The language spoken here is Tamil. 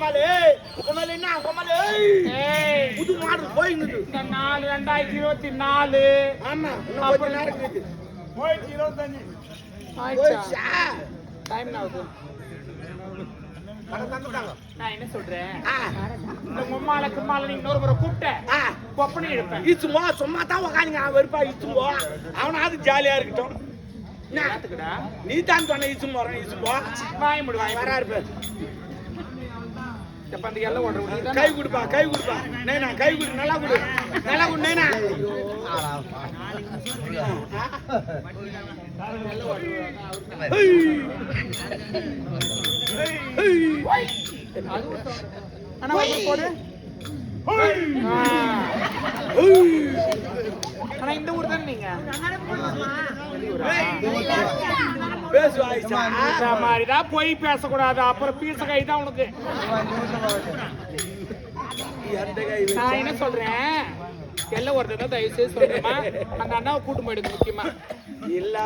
என்ன ஏய், புது மாடல் போயிங்குது இந்த நாலு ரெண்டாயிரத்தி இருபத்தி நாலு. ஆமா கொஞ்ச நேரம் இருக்குது போயிடுச்சு இருபத்தஞ்சு. போயிடுச்சா? டைம் ஆகுது. பணம் தந்துட்டாங்க நான் என்ன சொல்றேன்? இந்த மும்மால கும்மால நீ இன்னொரு முறை கூப்பிட்ட. ஆ. கொப்பனை எடுப்பேன் இச்சுமோ சும்மா தான் உக்காந்துங்க அவன் வெறுப்பா இச்சுமோ அவனாவது ஜாலியா இருக்கட்டும். நீ தான் சொன்ன இச்சும் இச்சுமோ வாய் முடி வாய் வரா இருப்ப எல்லாம் ஓடுற முடியுதா கை கொடுப்பா கை கொடுப்பா. நைனா கை கொடு நல்லா கொடு. நல்லா கொடு நைனா. ஒரு போடு. ஆனா இந்த ஊர் தானே நீங்க? பேசு ஆயிஷா இந்த மாதிரிதான் போய் பேசக்கூடாது. அப்புறம் பீச கை தான் உனக்கு. நான் என்ன சொல்றேன்? எல்லாம் ஒருத்தர் தான் தயவு செய்து சொல்றேம்மா. அந்த அண்ணாவை கூட்டு போயிடுங்க முக்கியமா. இல்ல